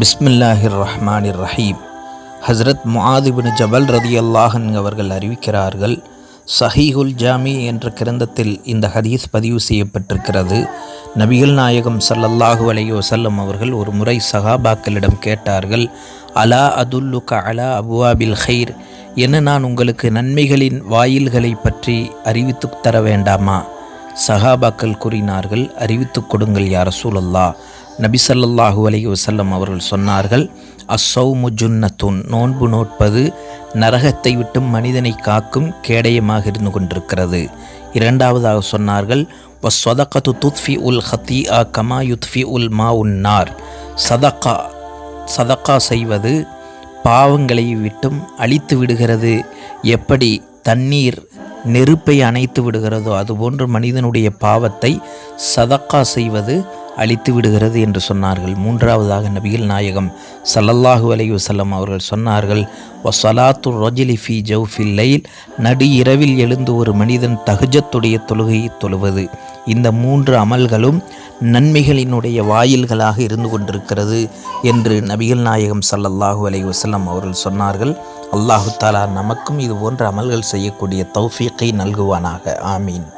பிஸ்மில்லாஹிர் ரஹ்மானிர் ரஹீம் ஹஸ்ரத் முஆதிபின் ஜபல் ரதி அல்லாஹன் அவர்கள் அறிவிக்கிறார்கள் சஹீஹுல் ஜாமி என்ற கிரந்தத்தில் இந்த ஹதீஸ் பதிவு செய்யப்பட்டிருக்கிறது. நபிகள் நாயகம் சல்லல்லாஹு அலையோ வஸல்லம் அவர்கள் ஒரு முறை சஹாபாக்களிடம் கேட்டார்கள் அலா அதுல்லுக அலா அபுவாபில் ஹைர் என்ன நான் உங்களுக்கு நன்மைகளின் வாயில்களை பற்றி அறிவித்துத் தர வேண்டாமா? சஹாபாக்கள் கூறினார்கள் அறிவித்துக் கொடுங்கள் யார் சூழல்லா நபி அலி வசல்லம் அவர்கள் சொன்னார்கள் அசௌமு ஜுன்னத்துன். நோன்பு நோட்பது நரகத்தை விட்டும் மனிதனை காக்கும் கேடயமாக இருந்து கொண்டிருக்கிறது. இரண்டாவதாக சொன்னார்கள் வஸ்வதகத்து துத்ஃபி உல் ஹத்தி அ கமா யுத்ஃபி உல் மா உன்னார் சதக்கா சதக்கா செய்வது பாவங்களை விட்டும் அழித்து விடுகிறது. எப்படி தண்ணீர் நெருப்பை அணைத்து விடுகிறதோ அதுபோன்று மனிதனுடைய பாவத்தை சதக்கா செய்வது அழித்து விடுகிறது என்று சொன்னார்கள். மூன்றாவதாக நபிகள் நாயகம் சல்லல்லாஹு அலைஹி செல்லம் அவர்கள் சொன்னார்கள் வசலாத்து ரொஜிலி ஃபி ஜவுஃபில் லைல். நடு இரவில் எழுந்து ஒரு மனிதன் தகுஜத்துடைய தொழுகையை தொழுவது. இந்த மூன்று அமல்களும் நன்மைகளினுடைய வாயில்களாக இருந்து கொண்டிருக்கிறது என்று நபிகள் நாயகம் சல்லல்லாஹு அலைஹி வசல்லம் அவர்கள் சொன்னார்கள். அல்லாஹு தாலா நமக்கும் இது போன்ற அமல்கள் செய்யக்கூடிய தௌஃபீக்கை நல்குவானாக. ஆமீன்.